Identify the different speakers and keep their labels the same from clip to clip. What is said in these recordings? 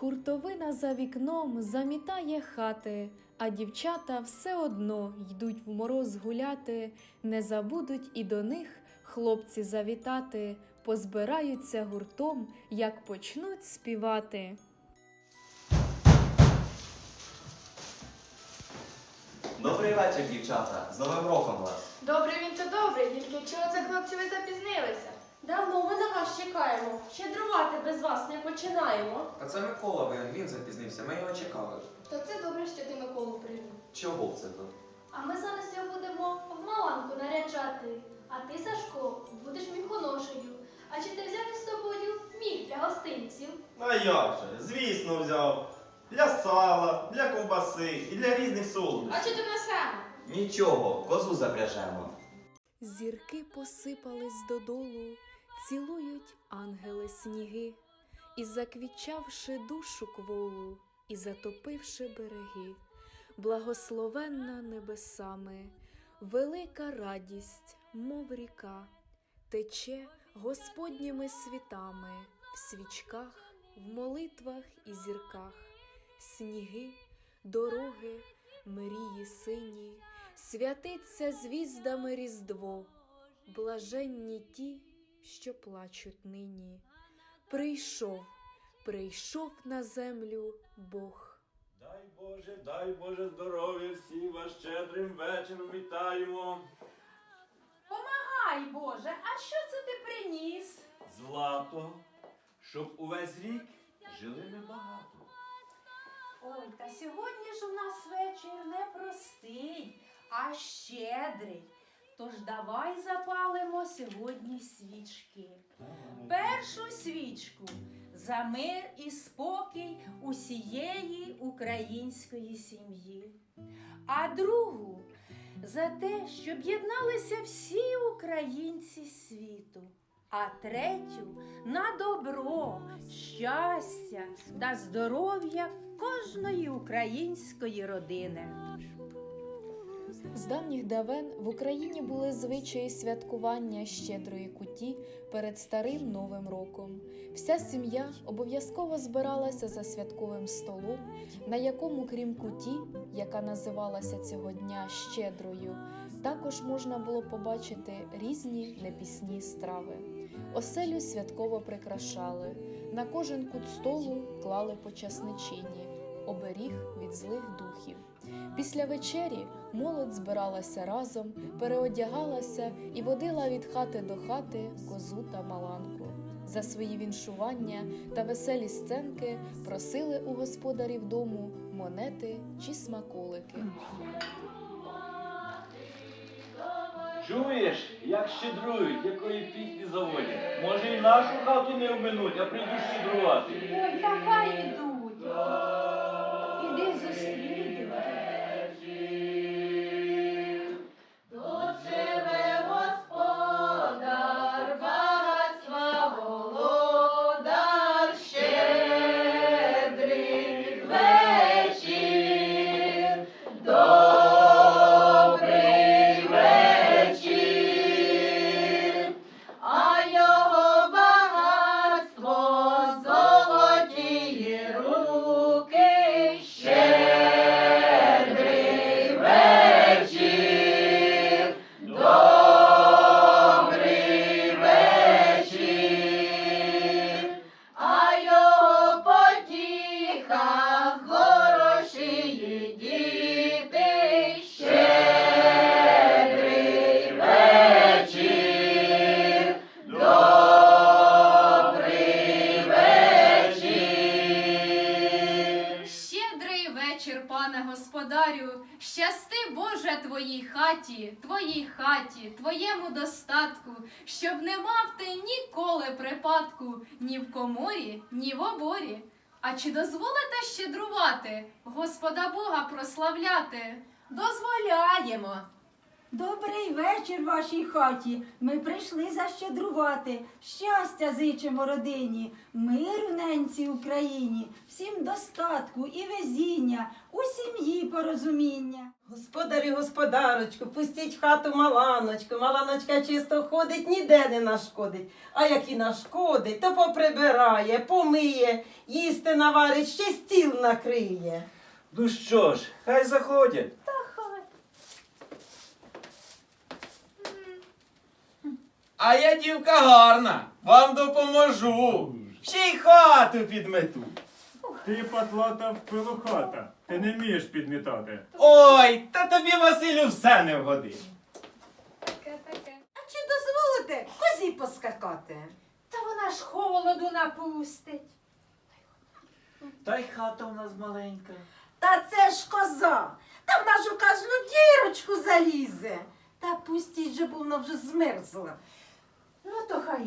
Speaker 1: Хуртовина за вікном замітає хати, а дівчата все одно йдуть в мороз гуляти, не забудуть і до них хлопці завітати, позбираються гуртом, як почнуть співати.
Speaker 2: Добрий вечір, дівчата. З Новим роком вас.
Speaker 3: Добре він то добре, тільки чого це хлопці ви запізнилися?
Speaker 4: Давно ми на вас чекаємо. Щедрувати без вас не починаємо.
Speaker 5: А це Микола винен, він запізнився, ми його чекали.
Speaker 3: То це добре, що ти Миколу привів.
Speaker 2: Чого це то?
Speaker 6: А ми зараз його будемо в маланку наряджати. А ти, Сашко, будеш міхоношею. А чи ти взяв із собою міх для гостинців?
Speaker 7: А як же? Звісно, взяв. Для сала, для ковбаси і для різних солодощів.
Speaker 3: А чи ти несемо?
Speaker 2: Нічого, козу запряжемо.
Speaker 1: Зірки посипались додолу, цілують ангели сніги, і заквічавши душу кволу, і затопивши береги, благословенна небесами, велика радість, мов ріка, тече Господніми світами в свічках, в молитвах і зірках, сніги, дороги, мрії сині, святиться звіздами Різдво, блаженні ті, що плачуть нині. Прийшов, прийшов на землю Бог.
Speaker 8: Дай Боже, дай Боже здоров'я всім вас щедрим вечором вітаємо.
Speaker 4: Ай, Боже, а що це ти приніс?
Speaker 8: Злато, щоб увесь рік жили ми багато.
Speaker 4: Ой, та сьогодні ж у нас вечір не простий, а щедрий. Тож давай запалимо сьогодні свічки. Першу свічку за мир і спокій усієї української сім'ї, а другу за те, щоб єдналися всі українці світу, а третю на добро, щастя та здоров'я кожної української родини.
Speaker 1: З давніх давен в Україні були звичаї святкування щедрої куті перед старим новим роком. Вся сім'я обов'язково збиралася за святковим столом, на якому, крім куті, яка називалася цього дня щедрою, також можна було побачити різні непісні страви. Оселю святково прикрашали. На кожен кут столу клали по часничині, оберіг від злих духів. Після вечері молодь збиралася разом, переодягалася і водила від хати до хати козу та маланку. За свої віншування та веселі сценки просили у господарів дому монети чи смаколики.
Speaker 8: Чуєш, як щедрують, якої пісні заводять? Може і нашу хату не обминуть, а прийдуть щедрувати.
Speaker 4: Ой, та хай ідуть. Іди зустріти.
Speaker 3: Вечір,
Speaker 9: пане господарю, щасти Боже твоїй хаті, твоїй хаті, твоєму достатку, щоб не мав ти ніколи припадку ні в коморі, ні в оборі. А чи дозволите щедрувати, Господа Бога прославляти?
Speaker 4: Дозволяємо.
Speaker 10: Добрий вечір вашій хаті. Ми прийшли защедрувати. Щастя зичимо родині, миру ненці Україні, всім достатку і везіння, у сім'ї порозуміння.
Speaker 11: Господарі, господарочку, пустіть в хату маланочку. Маланочка чисто ходить, ніде не нашкодить. А як і нашкодить, то поприбирає, помиє, їсти наварить, ще стіл накриє.
Speaker 8: Ну що ж, хай заходять.
Speaker 7: А я дівка гарна, вам допоможу. Ще й хату підмету.
Speaker 12: Ти патлата пилохата. Ти не вмієш підмітати.
Speaker 7: Ой, та тобі, Василю, все не вгодить.
Speaker 11: А чи дозволите козі поскакати?
Speaker 13: Та вона ж холоду напустить.
Speaker 8: Та й хата у нас маленька.
Speaker 11: Та це ж коза. Та вона ж у кожну дірочку залізе. Та пустіть же, бо вона вже змерзла. То.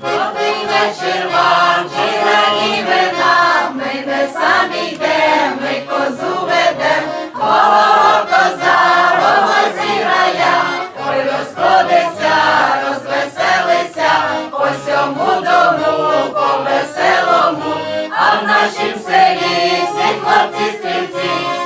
Speaker 13: Добрий вечір вам, чи раніме нам, ми не самі йдем, ми козу ведем, ого коза, ого зіграя, ой розходиться, розвеселися, по сьому дому, по веселому, а в нашім селі всі хлопці стрільці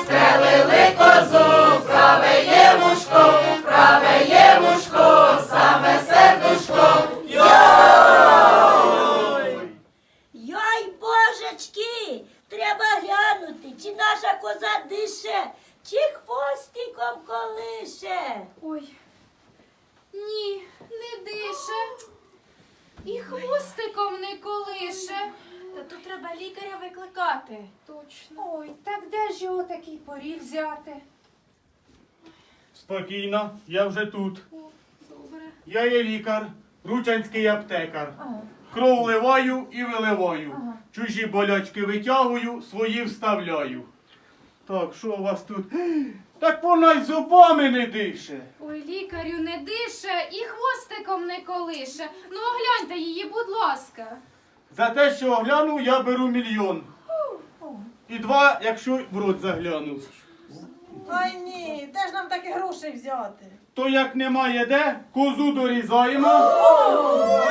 Speaker 9: не колише.
Speaker 13: Та тут треба лікаря викликати.
Speaker 9: Точно.
Speaker 13: Ой, так де ж його такий порів взяти?
Speaker 12: Спокійно, я вже тут.
Speaker 9: Добре.
Speaker 12: Я є лікар, ручанський аптекар. Кров вливаю і виливаю. Чужі болячки витягую, свої вставляю. Так, що у вас тут? Так вона й зубами не дише.
Speaker 9: Ой, лікарю не дише і хвостиком не колише. Ну огляньте її, будь ласка.
Speaker 12: За те, що огляну, я беру мільйон. І два, якщо в рот загляну.
Speaker 11: Ай ні, де ж нам такі гроші взяти?
Speaker 12: То як немає де, козу дорізаємо,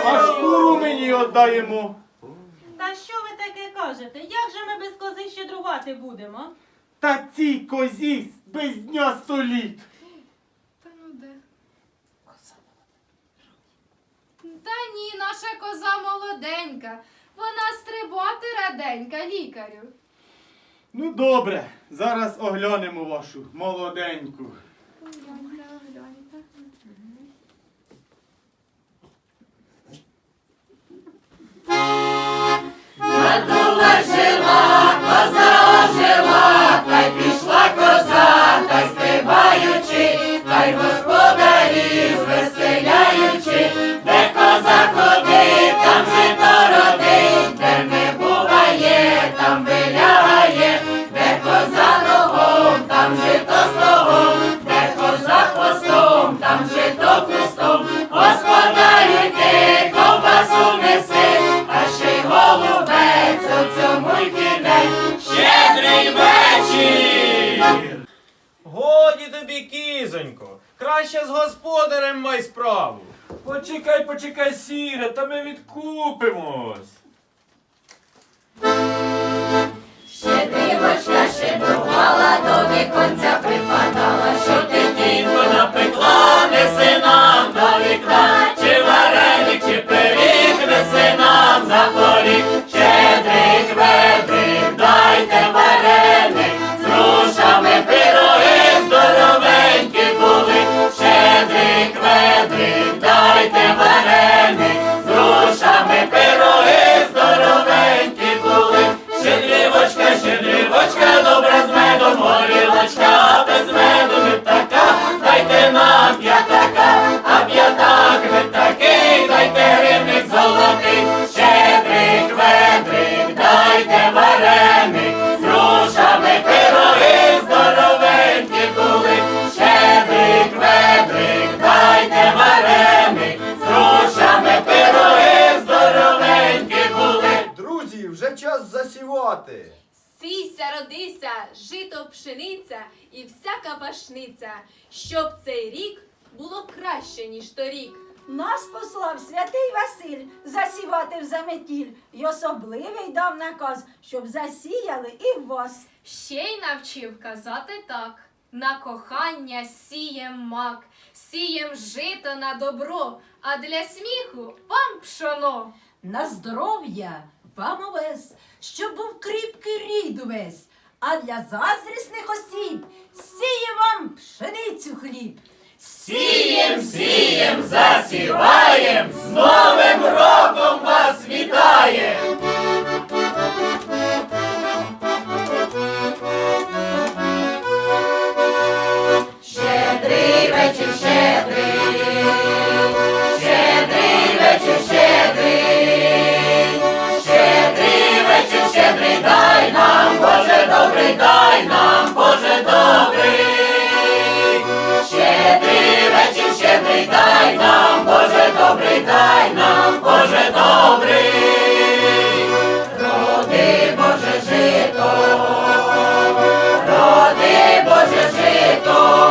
Speaker 12: а шкуру мені віддаємо.
Speaker 10: Та що ви таке кажете? Як же ми без кози щедрувати будемо?
Speaker 12: Та цій козі без дня сто літ.
Speaker 9: Та ну де? Та ні, наша коза молоденька. Вона стрибати раденька, лікарю.
Speaker 12: Ну добре, зараз оглянемо вашу молоденьку.
Speaker 13: Надула жила, коза ожила, та й пішла коза, та й стрибаючи, та й господарі там жито родить, де не буває, там вилягає, де коза ногом, там жито стогом, де коза хвостом, там жито кустом, господарю йди, ковбасу неси, а ще й голубець у цьому й кінець. Щедрий вечір!
Speaker 7: Годі тобі, кізонько, краще з господарем май справу.
Speaker 8: Почекай, почекай,
Speaker 5: засівати.
Speaker 9: Сійся, родися, жито пшениця і всяка пашниця, щоб цей рік було краще, ніж торік.
Speaker 10: Нас послав святий Василь засівати в заметіль й особливий дав наказ, щоб засіяли і в вас.
Speaker 9: Ще й навчив казати так. На кохання сієм мак, сієм жито на добро, а для сміху вам пшоно.
Speaker 13: На здоров'я вам овес, щоб був кріпкий рід увесь, а для заздрісних осіб сіє вам пшеницю хліб.
Speaker 7: Сієм, сієм, засіваєм, з Новим роком вас вітаєм!
Speaker 13: Щедрий вечір, добрий, дай нам, Боже добрий. Роди, Боже, жито, роди, Боже, жито.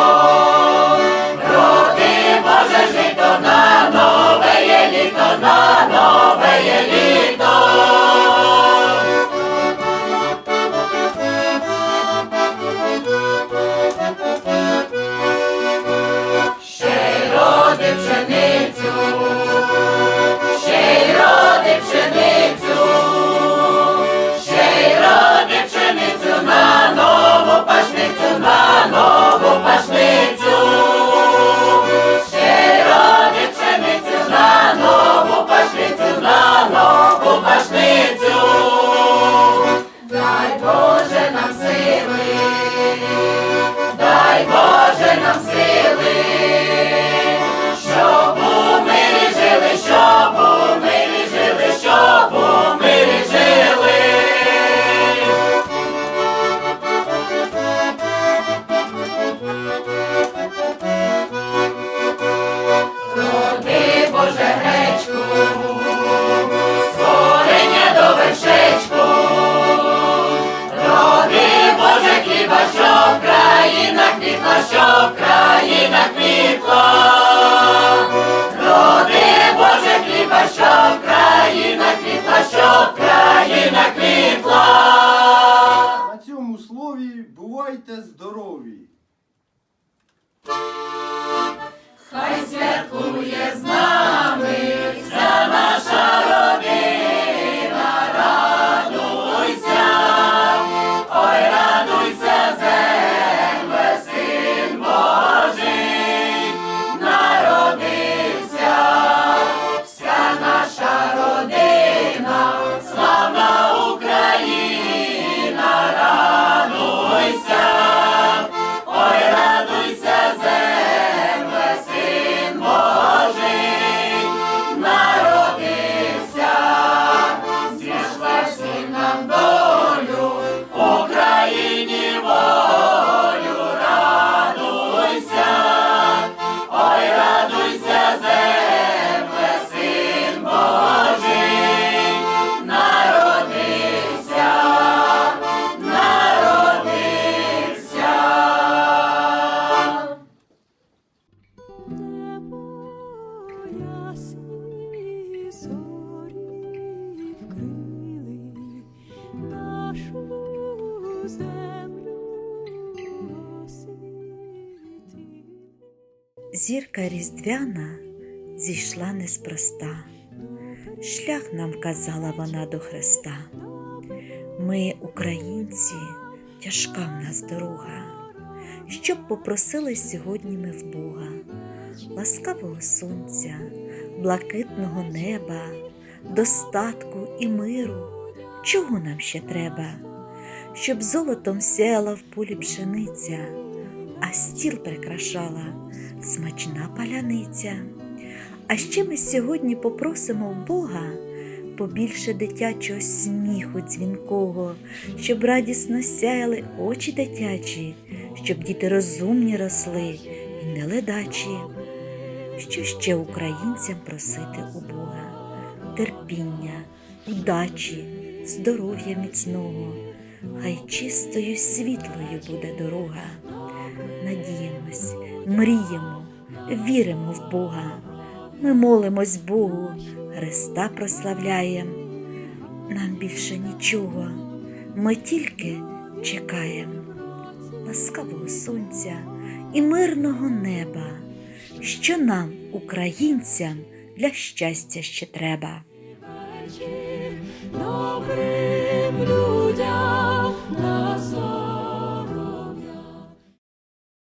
Speaker 14: Різдвяна зійшла неспроста. Шлях нам казала вона до Христа. Ми, українці, тяжка в нас дорога, щоб попросили сьогодні ми в Бога, ласкавого сонця, блакитного неба, достатку і миру. Чого нам ще треба? Щоб золотом сяяла в полі пшениця, а стіл прикрашала смачна паляниця. А ще ми сьогодні попросимо в Бога побільше дитячого сміху дзвінкого, щоб радісно сяяли очі дитячі, щоб діти розумні росли і не ледачі. Що ще українцям просити у Бога? Терпіння, удачі, здоров'я міцного, хай чистою світлою буде дорога. Надіємось, мріємо, віримо в Бога, ми молимось Богу, Христа прославляємо. Нам більше нічого, ми тільки чекаємо ласкавого сонця і мирного неба, що нам, українцям, для щастя ще треба.
Speaker 15: Добрим людям.